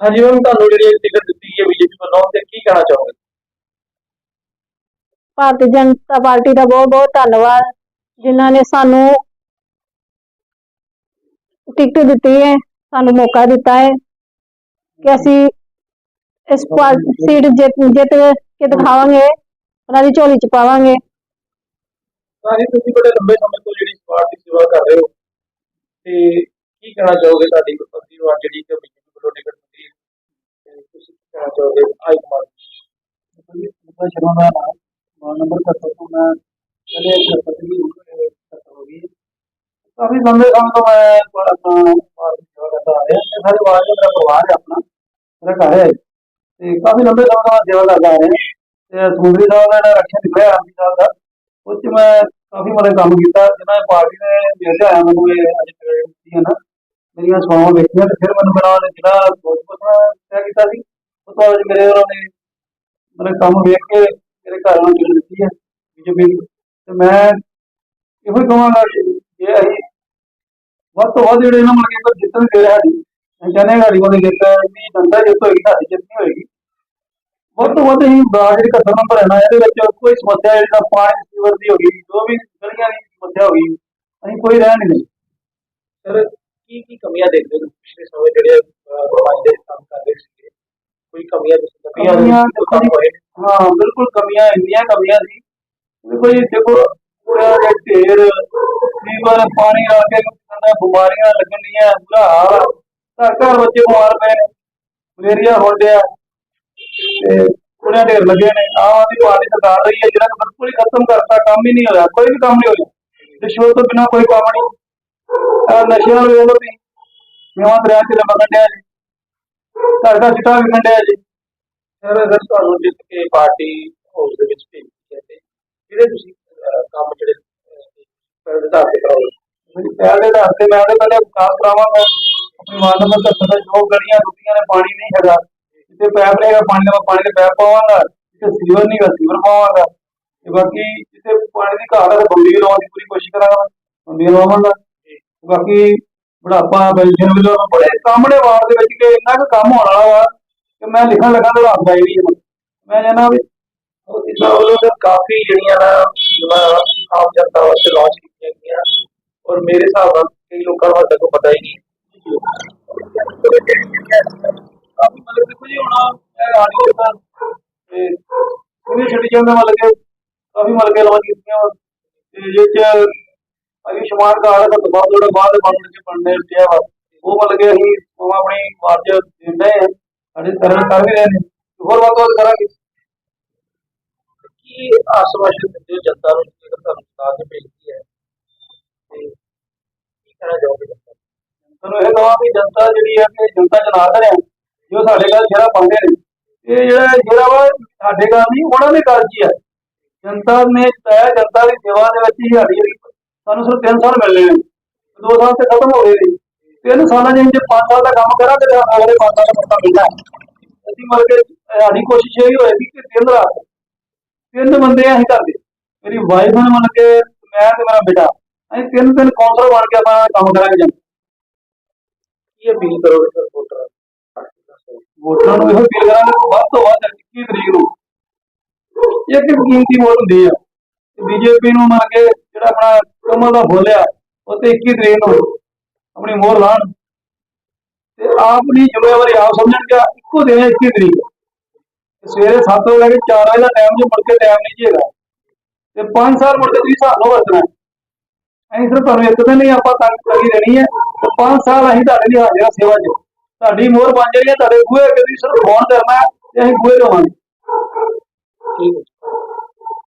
ਹਾਂਜੀ ਮੈਮ ਤੁਹਾਨੂੰ ਜਿਹੜੀ ਟਿਕਟ ਦਿੱਤੀ ਹੈ ਬੀਜੇਪੀ ਵੱਲੋਂ ਤੇ ਕੀ ਕਹਿਣਾ ਚਾਹੋਗੇ? ਭਾਰਤੀ ਜਨਤਾ ਪਾਰਟੀ ਦਾ ਬਹੁਤ ਬਹੁਤ ਧੰਨਵਾਦ ਜਿਨ੍ਹਾਂ ਨੇ ਸਾਨੂੰ ਟਿਕਟ ਦਿੱਤੀ ਹੈ ਸਾਨੂੰ ਮੌਕਾ ਦਿੱਤਾ ਹੈ ਕਿ ਅਸੀਂ ਇਸ ਪਾਰ ਸੀਟ ਜਿੱਤ ਜਿੱਤ ਕੇ ਦਿਖਾਵਾਂਗੇ ਉਹਨਾਂ ਦੀ ਝੋਲੀ ਚ ਪਾਵਾਂਗੇ। ਹਾਂਜੀ ਤੁਸੀਂ ਬੜੇ ਲੰਬੇ ਸਮੇਂ ਤੋਂ ਜਿਹੜੀ ਦੀ ਸੇਵਾ ਕਰ ਰਹੇ ਹੋ ਤੇ ਕੀ ਕਹਿਣਾ ਚਾਹੋਗੇ ਤੁਹਾਡੀ ਪਤੀ ਨੂੰ ਅੱਜ ਜਿਹੜੀ ਕਿ ਬੀਜੇਪੀ ਵੱਲੋਂ ਟਿਕਟ ਦਿੱਤੀ ਹੈ ਤੇ ਤੁਸੀਂ ਕੀ ਕਹਿਣਾ ਚਾਹੋਗੇ ਮੈਂ ਸ਼ਰਮਾ ਦਾ ਨਾਮ ਨੰਬਰ 77 ਤੋਂ ਮੈਂ ਪਹਿਲੇ ਸਰਪੰਚ ਦੀ ਹੋ ਗਈ ਕਾਫੀ ਲੰਬੇ ਸਮੇਂ ਤੋਂ ਮੈਂ ਆਪਣਾ ਵਾਰਡ ਦੀ ਸੇਵਾ ਕਰਦਾ ਆ ਰਿਹਾ ਤੇ ਸਾਰੇ ਵਾਰਡ ਦਾ ਮੇਰਾ ਪਰਿਵਾਰ ਹੈ ਆਪਣਾ ਮੇਰਾ ਘਰ ਹੈ ਤੇ ਕਾਫੀ ਲੰਬੇ ਸਮੇਂ ਤੋਂ ਸੇਵਾ ਕਰਦਾ ਆ ਰਿਹਾ ਤੇ ਸਮੁੰਦਰੀ ਸਾਹਿਬ ਦਾ ਜਿਹੜਾ ਰਕਸ਼ਾ ਨਿਕਲਿਆ ਆਰਮੀ ਸਾਹਿਬ ਦਾ ਉਹ 'ਚ ਮੈਂ ਕਾਫੀ ਮਤਲਬ ਕੰਮ ਕੀਤਾ ਜਿਨ੍ਹਾਂ ਪਾਰਟੀ ਨੇ ਮਿਲ ਆਇਆ ਮੈਨੂੰ ਇਹ ਅੱਜ ਕ੍ਰੈਡਿਟ ਦਿੱਤੀ ਹੈ ਨਾ ਮੇਰੀਆਂ ਸਵਾਵਾਂ ਵੇਖੀਆਂ ਤੇ ਫਿਰ ਮੈਨੂੰ ਮੇਰਾ ਜਿਹੜਾ ਬਹੁਤ ਪੁੱਛਣਾ ਤੈਅ ਕੀਤਾ ਸੀ। ਤੋਂ ਬਾਅਦ ਮੇਰੇ ਉਹਨਾਂ ਨੇ ਮਤਲਬ ਕੰਮ ਵੇਖ ਕੇ ਮੇਰੇ ਘਰ ਨੂੰ ਟਿਕਟ ਦਿੱਤੀ ਹੈ ਬੀਜੇਪੀ ਤੇ ਮੈਂ ਇਹੋ ਹੀ ਕਹਾਂਗਾ ਜੇ ਅਸੀਂ ਵੱਧ ਤੋਂ ਵੱਧ ਜਿਹੜੇ ਇਹਨਾਂ ਮਤਲਬ ਕਿ ਜਿੱਤਣ ਦੇ ਰਿਹਾ ਸਾਡੀ ਅਸੀਂ ਕਹਿੰਦੇ ਹਾਂ ਕੋਲ ਜਿੱਤ ਨਹੀਂ ਜਨਤਾ ਜਿੱਤ ਹੋਏਗੀ ਸਾਡੀ ਜਿੱਤ ਨਹੀਂ ਹੋਏਗੀ। ਵੱਧ ਤੋਂ ਵੱਧ ਅਸੀਂ ਬਰਾਜ ਜਿਹੜੀ ਕਸਰ ਨੰਬਰ ਹੈ ਨਾ, ਇਹਦੇ ਵਿੱਚ ਕੋਈ ਸਮੱਸਿਆ ਜਿਹੜਾ ਪਾਣੀ ਸੀਵਰ ਦੀ ਹੋ ਗਈ, ਜੋ ਵੀ ਗਲੀਆਂ ਦੀ ਸਮੱਸਿਆ ਹੋ ਗਈ, ਅਸੀਂ ਕੋਈ ਰਹਿ ਨਹੀਂ ਦੇਣੀ। ਸਰ ਕੀ ਕੀ ਕਮੀਆਂ ਦੇਖਦੇ ਹੋ ਪਿਛਲੇ ਸਮੇਂ ਜਿਹੜੇ ਸਮਾਜ ਦੇ ਕੰਮ ਕਰ ਰਹੇ ਸੀਗੇ ਕੋਈ ਕਮੀਆਂ ਕੋਈ ਕੰਮ ਹੋਏ। ਨੇ? ਹਾਂ ਬਿਲਕੁਲ ਕਮੀਆਂ ਇੰਨੀਆਂ ਕਮੀਆਂ ਸੀ। ਦੇਖੋ ਜੀ ਦੇਖੋ ਪੂਰਾ ਢੇਰ ਸੀਵਰ ਪਾਣੀ ਆ ਕੇ ਕਹਿੰਦਾ ਬਿਮਾਰੀਆਂ ਲੱਗਣੀਆਂ ਬੁਰਾ ਹਾਲ। ਘਰ ਘਰ ਬੱਚੇ ਬਿਮਾਰ ਪਏ ਨੇ ਮਲੇਰੀਆ ਹੋ ਰਿਹਾ ਤੇ ਪੂਰਾ ਢੇਰ ਲੱਗੇ ਨੇ। ਆਹ ਦੀ ਪਾਰਟੀ ਸਰਕਾਰ ਰਹੀ ਹੈ ਜਿਹੜਾ ਬਿਲਕੁਲ ਹੀ ਖਤਮ ਕਰਤਾ ਕੰਮ ਹੀ ਨਹੀਂ ਹੋਇਆ ਕੋਈ ਵੀ ਕੰਮ ਨਹੀਂ ਹੋਇਆ। ਰਿਸ਼ਵਤ ਤੋਂ ਬਿਨਾਂ ਕੋਈ ਕੰਮ ਨਹੀਂ। ਨਸ਼ਿਆਂ ਨਾਲ ਵੇਖ ਲਓ ਤੁਸੀਂ ਨਵਾਂ ਦਰਿਆ ਚ ਲੰਮਾ ਕੱਢਿਆ ਜੀ। ਘਰ ਘਰ ਚਿੱਟਾ ਵੀ ਕੱਢਿਆ ਜੀ। ਸਰ ਅਗਰ ਤੁਹਾਨੂੰ ਜਿੱਤ ਕੇ ਪਾਰਟੀ ਹਾਊਸ ਦੇ ਵਿੱਚ ਭੇਜੀ ਹੈ ਤੇ ਜਿਹੜੇ ਤੁਸੀਂ ਅਹ, ਕੰਮ ਜਿਹੜੇ ਅਹ, ਵਿਧਾਨ ਤੇ ਕਰਾਓ ਮੇਰੀ ਪਹਿਲ ਦੇ ਆਧਾਰ ਤੇ ਮੈਂ ਉਹਦੇ ਪਹਿਲੇ ਵਿਕਾਸ ਕਰਾਵਾਂਗਾ ਆਪਣੀ ਵਾਰਡ ਨੰਬਰ 77 ਦੇ ਜੋ ਗਲੀਆਂ ਟੁੱਟੀਆਂ ਨੇ ਪਾਣੀ ਨਹੀਂ ਹੈਗਾ। ਜਿੱਥੇ ਪੈਪ ਰਹੇਗਾ ਪਾਣੀ ਦਾ ਮੈਂ ਪਾਣੀ ਦੇ ਪੈਪ ਪਾਵਾਂਗਾ ਜਿੱਥੇ ਸੀਵਰ ਨਹੀਂ ਹੈਗਾ ਸੀਵਰ ਪਾਵਾਂਗਾ। ਤੇ ਬਾਕੀ ਜਿੱਥੇ ਪਾਣੀ ਦੀ ਘਾਟ ਹੈ ਤਾਂ ਬੰਦੀ ਲਾਉਣ ਦੀ ਪੂਰੀ ਕੋਸ਼ਿਸ਼ ਕਰਾਂਗਾ ਬੰਦੀ ਲਵਾਵਾਂਗਾ ਬਾਕੀ ਬੁਢਾਪਾ ਪੈਨਸ਼ਨ ਵੱਲੋਂ ਬੜੇ ਸਾਹਮਣੇ ਵਾਰਡ ਦੇ ਵਿੱਚ ਕਿ ਇੰਨਾ ਕੁ ਕੰਮ ਹੋਣ ਵਾਲਾ ਵਾ ਕਿ ਮੈਂ ਲਿਖਣ ਲੱਗਾ ਤਾਂ ਰਾਤ ਦਾ ਮੈਂ ਜਾਣਾ ਵੀ ਇਸ ਵੱਲੋਂ ਤਾਂ ਕਾਫੀ ਜਿਹੜੀਆਂ ਨਾ ਆਮ ਜਨਤਾ ਵਾਸਤੇ ਲਾਂਚ ਕੀਤੀਆਂ ਗਈਆਂ। ਔਰ ਮੇਰੇ ਹਿਸਾਬ ਨਾਲ ਕਈ ਲੋਕਾਂ ਨੂੰ ਹੱਦ ਤੱਕ ਪਤਾ ਹੀ ਨਹੀਂ। ਕਾਫੀ ਮਤਲਬ ਦੇਖੋ ਜੀ ਹੁਣ ਆਡੀਓ ਦਾ ਤੇ ਉਹਨੇ ਛੱਡੀ ਜਾਂਦਾ ਮਤਲਬ ਕਿ ਕਾਫੀ ਮਤਲਬ ਕਿ ਲਾਂਚ ਕੀਤੀਆਂ। ਤੇ ਜੇ ਆਯੁਸ਼ਮਾਨ ਕਾਰਡ ਦਾ ਦਬਾਅ ਥੋੜਾ ਬਾਅਦ ਬਣਨ ਚ ਬਣਨੇ ਪਿਆ ਉਹ ਮਤਲਬ ਕਿ ਅਸੀਂ ਉਹ ਆਪਣੀ ਮਾਰਚ ਦਿੰਦੇ ਆ। ਸਾਡੇ ਸਰਵ ਕਰ ਵੀ ਰਹੇ ਨੇ। ਹੋਰ ਵੱਧ ਤੋਂ ਵੱਧ ਕਰਾਂਗੇ। ਕੀ ਆਸ਼ਵਾਸਨ ਹੋ ਜਨਤਾ ਨੂੰ ਜੇਕਰ ਤੁਹਾਨੂੰ ਨੇ ਭੇਜੀ ਹੈ? ਤੇ ਕੀ ਕਹਿਣਾ ਚਾਹੋਗੇ ਜਨਤਾ ਨੂੰ? ਇਹ ਕਹਾਂ ਵੀ ਜਨਤਾ ਜਿਹੜੀ ਹੈ ਕਿ ਜਨਤਾ ਜਨਾਰਦਨ ਹੈ। ਜੋ ਸਾਡੇ ਘਰ ਜਿਹੜਾ ਪਾਉਂਦੇ ਨੇ। ਇਹ ਜਿਹੜਾ ਜਿਹੜਾ ਵਾ ਸਾਡੇ ਘਰ ਨਹੀਂ ਉਹਨਾਂ ਦੇ ਘਰ 'ਚ ਹੀ ਹੈ। ਜਨਤਾ ਨੇ ਤੈਅ ਜਨਤਾ ਦੀ ਸੇਵਾ ਦੇ ਵਿੱਚ ਹੀ ਸਾਡੀ ਜਿਹੜੀ ਸਾਨੂੰ ਸਿਰਫ 3 ਸਾਲ ਮਿਲਨੇ ਨੇ। ਦੋ ਸਾਲ ਤੇ ਖਤਮ ਹੋ ਗਏ ਨੇ। ਤਿੰਨ ਸਾਲਾਂ ਦੇ ਜੇ 5 ਸਾਲ ਦਾ ਕੰਮ ਕਰਾਂਗੇ ਤਾਂ ਅਗਲੇ 5 ਸਾਲ ਦਾ ਪੱਤਾ ਮਿਲਦਾ। ਅਸੀਂ ਮਤਲਬ ਕਿ ਸਾਡੀ ਕੋਸ਼ਿਸ਼ ਇਹ ਹੋਏਗੀ ਕਿ ਦਿਨ ਰਾਤ ਤਿੰਨ ਬੰਦੇ ਅਸੀਂ ਕਰਦੇ ਮੇਰੀ ਵਾਈਫ ਨੇ ਮੰਨ ਕੇ ਮੈਂ ਤੇ ਮੇਰਾ ਬੇਟਾ ਅਸੀਂ ਤਿੰਨ ਦਿਨ ਕੌਂਸਲਰ ਬਣ ਕੇ ਆਪਣਾ ਕੰਮ ਕਰਾਂਗੇ ਜਨ ਕੀ ਅਪੀਲ ਕਰੋਗੇ ਸਰ ਵੋਟਰਾਂ ਨੂੰ? ਵੋਟਰਾਂ ਨੂੰ ਇਹੋ ਅਪੀਲ ਕਰਾਂਗੇ ਕਿ ਵੱਧ ਤੋਂ ਵੱਧ 21 ਤਰੀਕ ਨੂੰ ਇੱਕ ਕੀਮਤੀ ਵੋਟ ਹੁੰਦੀ ਆ ਬੀਜੇਪੀ ਨੂੰ ਮੰਨ ਕੇ ਜਿਹੜਾ ਆਪਣਾ ਕਮਲ ਦਾ ਫੁੱਲ ਆ ਉਹ ਤੇ 21 ਤਰੀਕ ਨੂੰ ਆਪਣੀ ਮੋਹਰ ਲਾਣ। ਤੇ ਆਪਣੀ ਜ਼ਿੰਮੇਵਾਰੀ ਆਪ ਸਮਝਣ ਕਿ ਇੱਕੋ ਦਿਨ ਹੈ 21 ਤਰੀਕ। ਸਵੇਰੇ 7 ਵਜੇ ਲੈ ਕੇ 4 ਵਜੇ ਦਾ ਟਾਈਮ ਜੋ ਮੁੜ ਕੇ ਟਾਈਮ ਨਹੀਂ ਜੀਗਾ ਤੇ 5 ਸਾਲ ਮੁੜ ਕੇ ਤੁਸੀਂ ਸਾਨੂੰ ਵਰਤਣਾ ਅਸੀਂ ਸਿਰਫ ਤੁਹਾਨੂੰ ਇੱਕ ਦਿਨ ਹੀ ਆਪਾਂ ਤੰਗ ਕਰੀ ਦੇਣੀ ਹੈ। ਤੇ 5 ਸਾਲ ਅਸੀਂ ਤੁਹਾਡੇ ਲਈ ਹਾਜ਼ਰ ਹਾਂ ਸੇਵਾ 'ਚ। ਤੁਹਾਡੀ ਮੋਹਰ ਬਣ ਜਾਣੀ ਹੈ, ਤੁਹਾਡੇ ਬੂਹੇ ਅੱਗੇ ਤੁਸੀਂ ਸਿਰਫ ਫੋਨ ਕਰਨਾ ਹੈ ਤੇ ਅਸੀਂ ਬੂਹੇ ਲਵਾਂਗੇ ਠੀਕ ਹੈ।